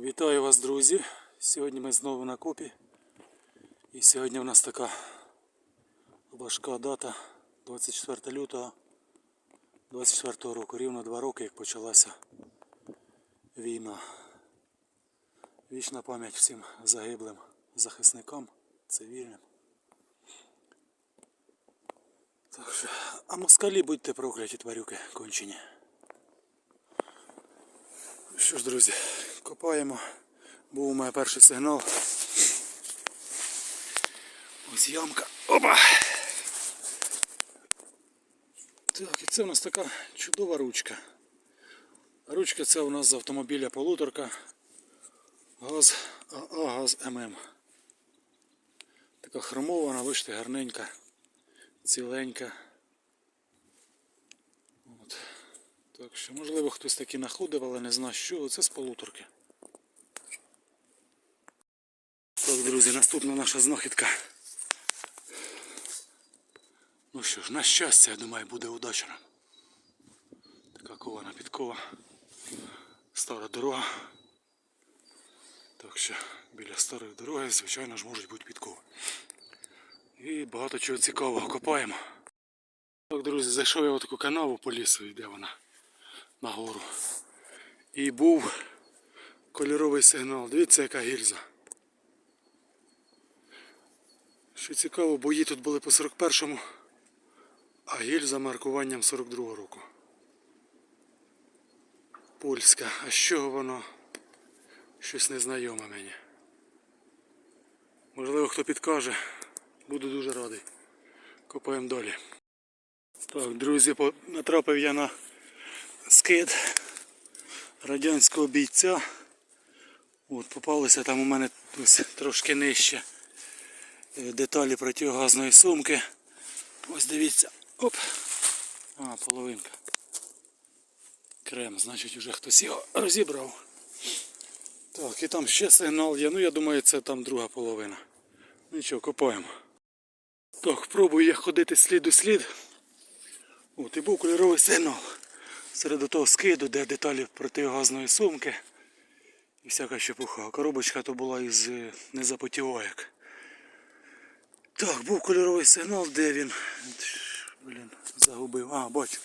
Вітаю вас, друзі! Сьогодні ми знову на копі. І сьогодні в нас така важка дата 24 лютого 24 року. Рівно два роки, як почалася війна. Вічна пам'ять всім загиблим захисникам, цивільним. Так що, а москалі будьте прокляті, тварюки кончені. Що ж, друзі, копаємо. Був у мене перший сигнал. Ось ямка. Опа! Так, і це у нас така чудова ручка. Ручка це у нас з автомобіля полуторка. Газ АА газ ММ. Така хромована, бачите, гарненька, ціленька. От. Так що, можливо, хтось таки знаходив, але не знає що. Це з полуторки. Так, друзі, наступна наша знахідка. Ну що ж, на щастя, я думаю, буде удача нам. Така кована підкова. Стара дорога. Так що біля старої дороги, звичайно ж, можуть бути підкови. І багато чого цікавого копаємо. Так, друзі, зайшов я в таку канаву по лісу, йде вона нагору. І був кольоровий сигнал. Дивіться, яка гільза. Що цікаво, бої тут були по 41-му, а гільза маркуванням 42-го року. Польська. А з чого воно? Щось незнайоме мені. Можливо, хто підкаже. Буду дуже радий. Копаємо далі. Так, друзі, натрапив я на скид радянського бійця. От, попалися там у мене ось трошки нижче е, деталі противогазної сумки. Ось дивіться. Оп! А, половинка. Крем, значить вже хтось його розібрав. Так, і там ще сигнал є. Ну я думаю, це там друга половина. Нічого, копаємо. Так, пробую я ходити слід у слід. От, і був кольоровий сигнал. Серед того скиду, де деталі протигазної сумки. І всяка щепуха. Коробочка то була із е, незапотівоєк. Так, був кольоровий сигнал, де він. Блін, загубив. А, бачу.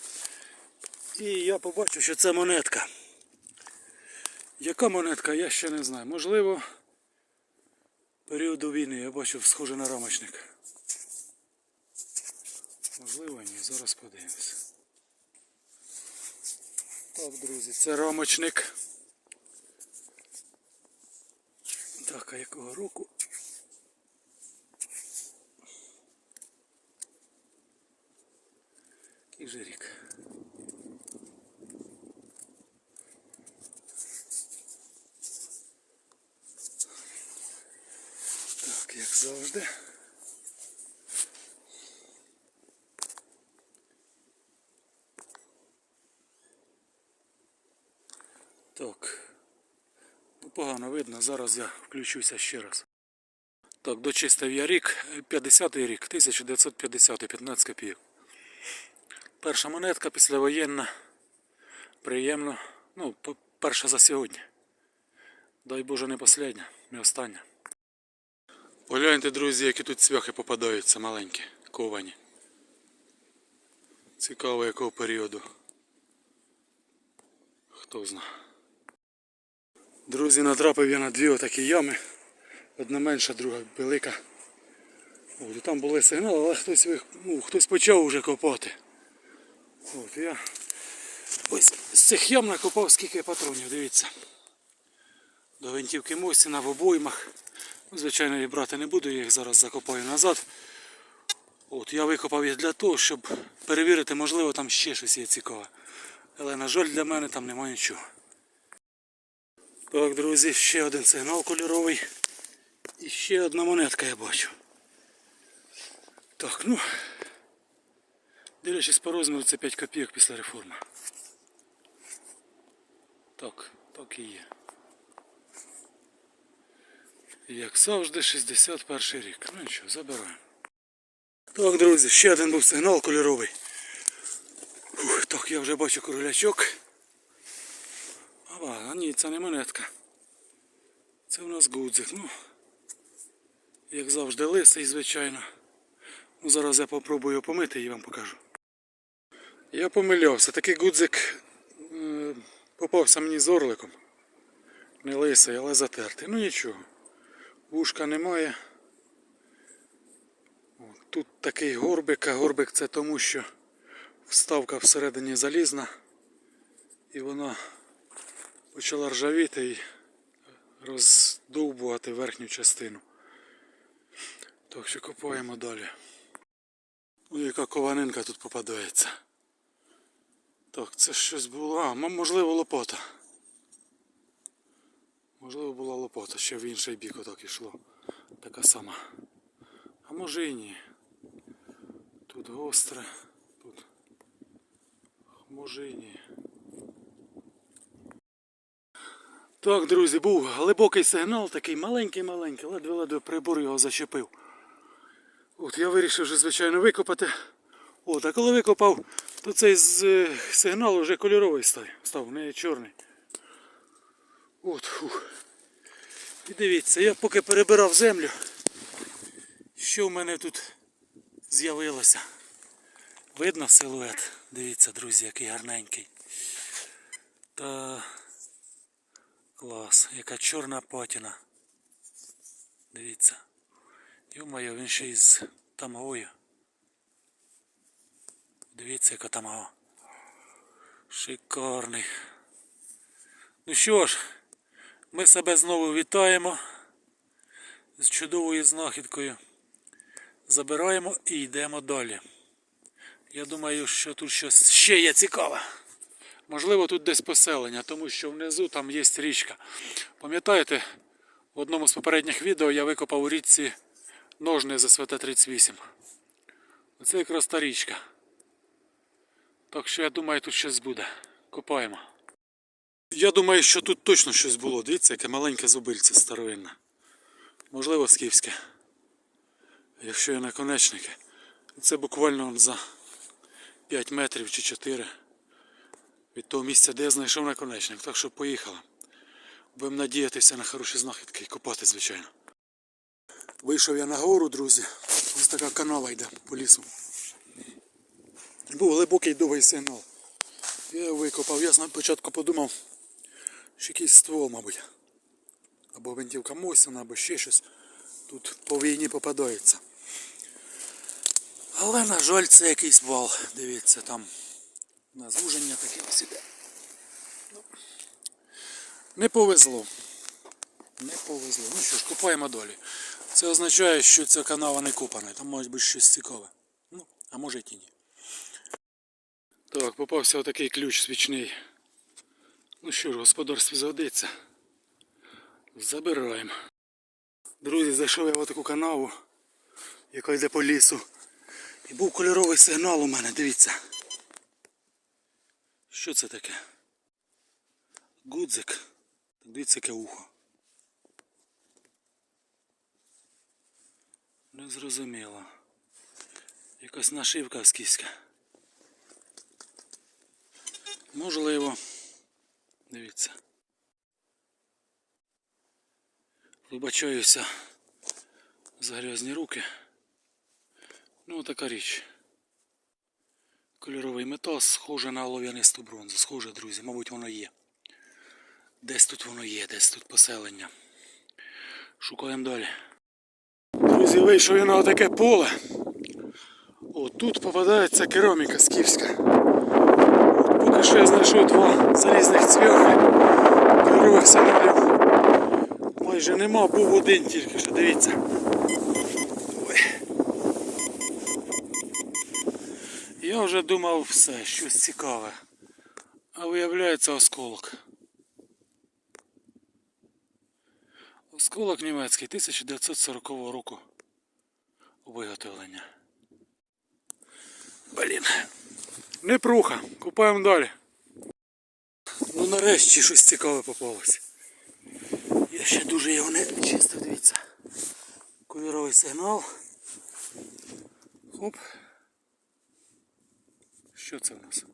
І я побачив, що це монетка. Яка монетка, я ще не знаю. Можливо, періоду війни я бачив схоже на рамочник. Можливо, ні, зараз подивимось. Так, друзі, це рамочник. Так, а якого року? Який же рік? Так, як завжди. Так. Ну, погано видно, зараз я включуся ще раз. Так, дочистив я рік, 50-й рік, 1950 15 копійок. Перша монетка післявоєнна. Приємно. Ну, перша за сьогодні. Дай Боже, не последня, не остання. Погляньте, друзі, які тут цвяхи попадаються маленькі, ковані. Цікаво якого періоду. Хто знає. Друзі, натрапив я на дві отакі ями. Одна менша, друга велика. От, там були сигнали, але хтось, ну, хтось почав вже копати. От, я ось з цих ям накопав скільки патронів, дивіться. До гвинтівки Мосіна в обоймах. Ну, Звичайно, я брати не буду, я їх зараз закопаю назад. От, я викопав їх для того, щоб перевірити, можливо, там ще щось є цікаве. Але, на жаль, для мене там немає нічого. Так, друзі, ще один сигнал кольоровий. І ще одна монетка я бачу. Так, ну. Дивлячись по розміру, це 5 копійок після реформи. Так, так і є. Як завжди, 61 рік. Ну нічого, забираємо. Так, друзі, ще один був сигнал кольоровий. Ух, так, я вже бачу королячок. А ні, це не монетка. Це у нас гудзик. Ну, як завжди, лисий, звичайно. Ну, зараз я попробую помити і вам покажу. Я помилявся. Такий гудзик е, попався мені з орликом. Не лисий, але затертий. Ну нічого. Вушка немає. Тут такий горбик, а горбик це тому, що вставка всередині залізна. І вона почала ржавіти і роздовбувати верхню частину. Так що копаємо далі. Ой, яка кованинка тут попадається. Так, це щось було. А, можливо, лопата. Можливо, була лопата, ще в інший бік отак ішло. Така сама. А може і ні. Тут гостре, тут. Може і ні. Так, друзі, був глибокий сигнал, такий маленький-маленький, ледве-ледве прибор його зачепив. От я вирішив вже, звичайно, викопати. От, а коли викопав, то цей е, сигнал вже кольоровий став, став, не чорний. От, фух. І дивіться, я поки перебирав землю, що в мене тут з'явилося. Видно силует? Дивіться, друзі, який гарненький. Та клас, яка чорна патіна. Дивіться. Йо-моє, він ще із тамгою. Дивіться, яка тамга. Шикарний. Ну що ж, ми себе знову вітаємо з чудовою знахідкою. Забираємо і йдемо далі. Я думаю, що тут щось ще є цікаве. Можливо, тут десь поселення, тому що внизу там є річка. Пам'ятаєте, в одному з попередніх відео я викопав у річці ножни з СВТ-38. Оце якраз та річка. Так що я думаю, тут щось буде. Копаємо. Я думаю, що тут точно щось було. Дивіться, яке маленьке зубильце старовинне. Можливо, скіфське. Якщо є наконечники. Це буквально за 5 метрів чи 4 від того місця, де я знайшов наконечник. Так що поїхали. Будемо надіятися на хороші знахідки і копати, звичайно. Вийшов я на гору, друзі. Ось така канава йде по лісу. Був глибокий довгий сигнал. Я викопав. Я спочатку подумав, що якийсь ствол, мабуть. Або гвинтівка Мосіна, або ще щось. Тут по війні попадається. Але, на жаль, це якийсь вал. Дивіться, там на звуження таке ось іде. Ну, Не повезло. Не повезло. Ну що ж, купаємо далі. Це означає, що ця канава не копана. Там може бути щось цікаве. Ну, а може і ні. Так, попався отакий ключ свічний. Ну що ж, господарстві згодиться. Забираємо. Друзі, зайшов я в таку канаву, яка йде по лісу. І був кольоровий сигнал у мене, дивіться. Що це таке? Гудзик. Дивіться, яке ухо. Не зрозуміло. Якась нашивка скіська. Можливо. Дивіться. Вибачаюся за грязні руки. Ну, така річ. Кольоровий метал схоже на олов'янисту бронзу. Схоже, друзі, мабуть, воно є. Десь тут воно є, десь тут поселення. Шукаємо далі. Друзі, вийшов я на таке поле. О, тут попадається кераміка скіфська. От, поки що я знайшов два залізних цвяхи. Кольорових сигналів майже нема, був один тільки що, дивіться. Я вже думав все, щось цікаве. А виявляється осколок. Осколок німецький 1940 року виготовлення. Блін. Не пруха, купаємо далі. Ну нарешті щось цікаве попалось. Я ще дуже його не чистив, дивіться. Кольоровий сигнал. Хоп. Що це в нас?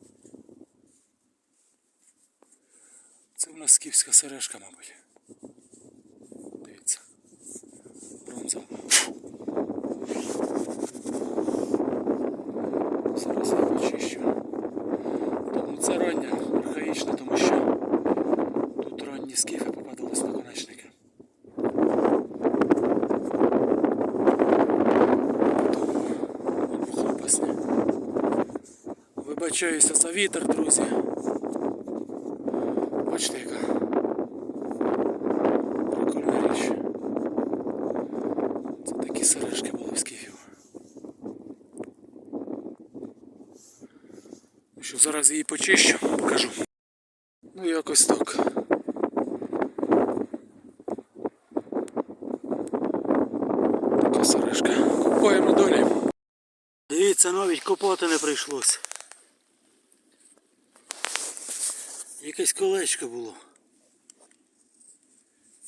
Це в нас скіфська сережка, мабуть. цапа. Зараз я почищу. Так, ну це рання, архаїчна, тому що тут ранні скіфи попадались наконечники. Тому хлопасні. Вибачаюся за вітер, друзі. Бачите, яка прикольна річ. Це такі сережки були в скіфів. Що зараз її почищу, покажу. Ну якось так. Така сережка. Купаємо далі. Дивіться, навіть копати не прийшлося. Якесь колечко було.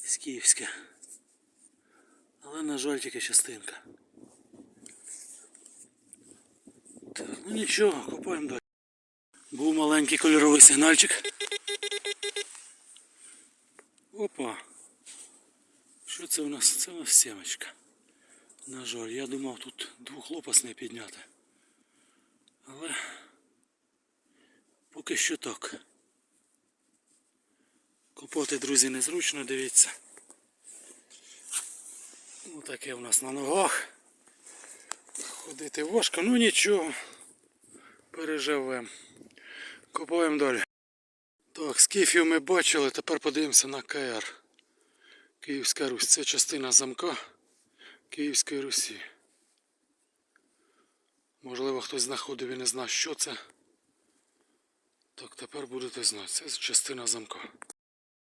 З київське. Але, на жаль, тільки частинка. Так, ну нічого, копаємо далі. Був маленький кольоровий сигнальчик. Опа. Що це у нас? Це у нас сімочка. На жаль, я думав тут двохлопасний підняти. Але поки що так. Копати, друзі, незручно, дивіться. Ну таке у нас на ногах. Ходити важко, ну нічого. Переживемо. Копаємо далі. Так, скіфів ми бачили, тепер подивимося на КР. Київська Русь. Це частина замка Київської Русі. Можливо, хтось знаходив і не знає, що це. Так, тепер будете знати. Це частина замка.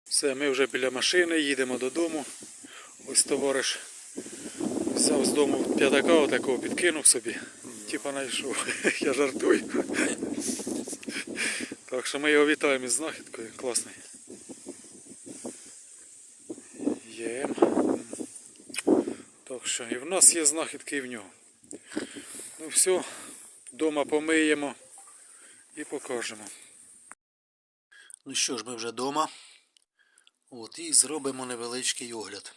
Все, ми вже біля машини, їдемо додому. Ось товариш взяв з дому п'ятака, отакого підкинув собі. Типа знайшов. Я жартую. Так що ми його вітаємо із знахідкою. Класний. Є. Так що і в нас є знахідки і в нього. Ну все, вдома помиємо і покажемо. Ну що ж, ми вже вдома. От і зробимо невеличкий огляд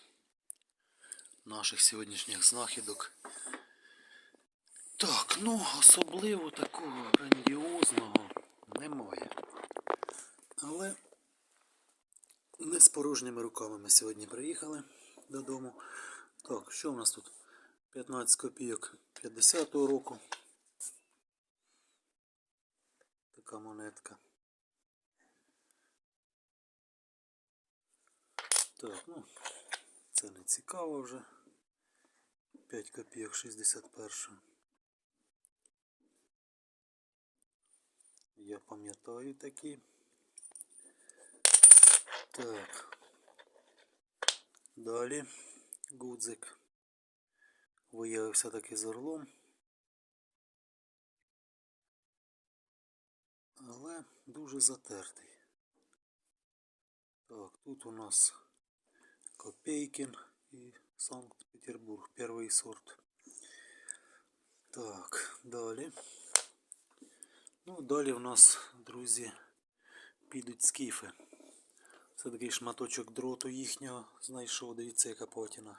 наших сьогоднішніх знахідок. Так, ну особливо такого грандіозного немає. Але не з порожніми руками ми сьогодні приїхали додому. Так, що в нас тут? 15 копійок 50-го року. Така монетка. Так, ну, це не цікаво вже. 5 копійок 61. Я пам'ятаю такі. Так. Далі гудзик. Виявився таки з орлом. Але дуже затертий. Так, тут у нас Копейкин и Санкт-Петербург. Первый сорт. Так, далі. Ну, далі в нас, друзі, підуть скіфи. Це такий шматочок дроту їхнього знайшов, дивіться, яка потіна.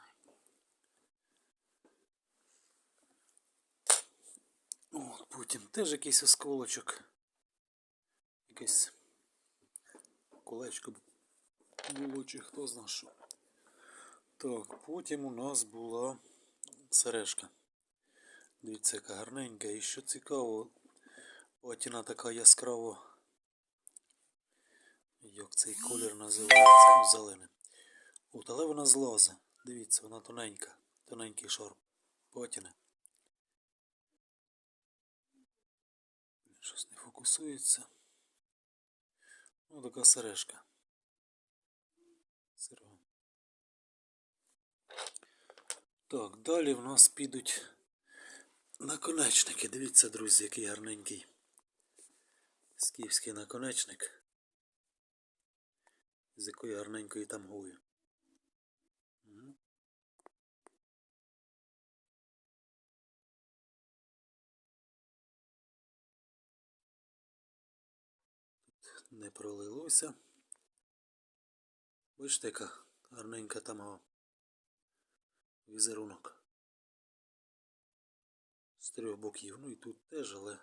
От, потім теж якийсь осколочок. Якесь колечко було, чи хто зна що. Так, потім у нас була сережка. Дивіться, яка гарненька. І що цікаво, патіна така яскраво. Як цей колір називається? Ну, зелений. От, але вона злаза. Дивіться, вона тоненька. Тоненький шар патіни. Щось не фокусується. Ну, така сережка. Так, далі в нас підуть наконечники. Дивіться, друзі, який гарненький скіфський наконечник. З якою гарненькою тамгою. Не пролилося. Бачите, яка гарненька тамга. Візерунок. З трьох боків. Ну і тут теж, але.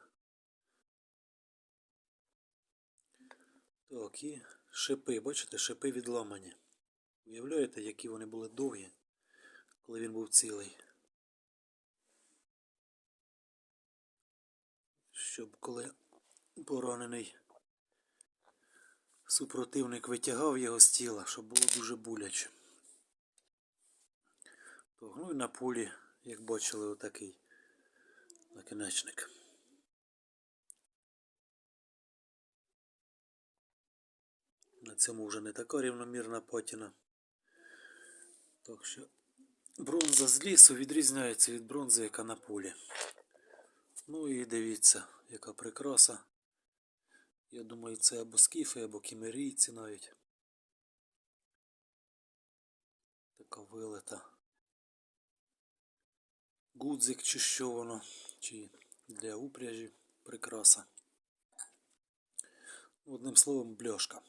Так, і шипи, бачите, шипи відламані. Уявляєте, які вони були довгі, коли він був цілий. Щоб коли поранений супротивник витягав його з тіла, щоб було дуже боляче. Так, ну і на полі, як бачили, отакий накінечник. На цьому вже не така рівномірна патіна. Так що бронза з лісу відрізняється від бронзи, яка на полі. Ну і дивіться, яка прикраса. Я думаю, це або скіфи, або кімерійці навіть. Така вилета. Гудзик чи що воно, чи для упряжі прикраса. Одним словом, бляшка.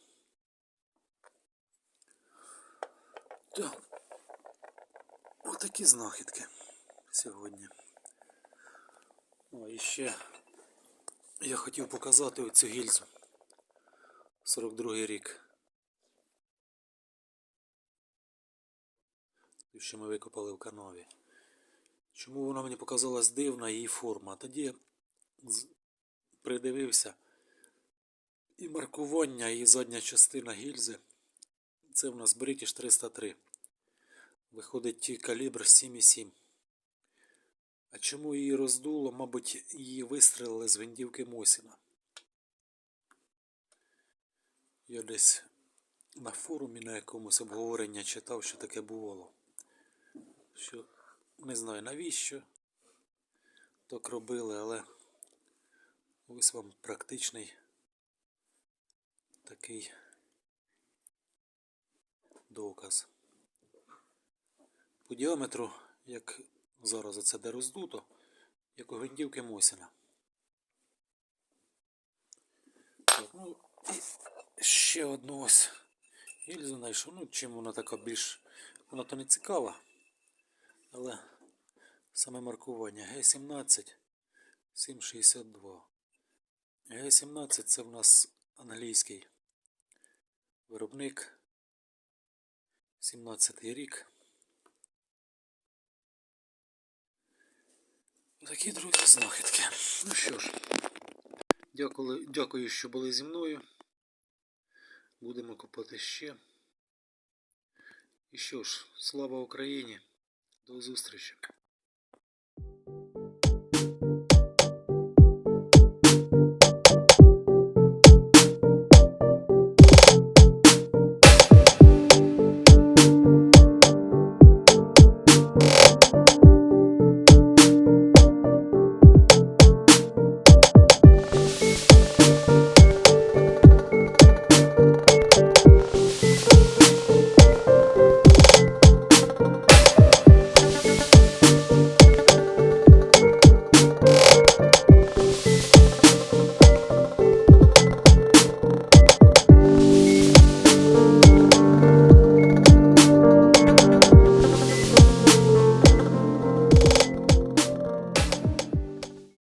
Так. Отакі знахідки сьогодні. О, і ще я хотів показати оцю гільзу. 42 рік. Що ми викопали в канаві. Чому вона мені показалась дивна її форма? Тоді я придивився і маркування, і задня частина гільзи. Це в нас British 303. Виходить ті калібр 7,7. А чому її роздуло? Мабуть, її вистрелили з гвинтівки Мосіна. Я десь на форумі на якомусь обговорення читав, що таке бувало. Що не знаю навіщо так робили, але ось вам практичний такий доказ. По діаметру, як зараз це де роздуто, як у гвинтівки Мосіна. Так, ну, і ще одну ось гільзу знайшов. Ну, чим вона така більш. Вона то не цікава, але саме маркування Г17 762. Г17 це в нас англійський виробник. 17 й рік. Такі друзі знахідки. Ну що ж, дякую, дякую, що були зі мною. Будемо копати ще. І що ж, слава Україні. До зустрічі.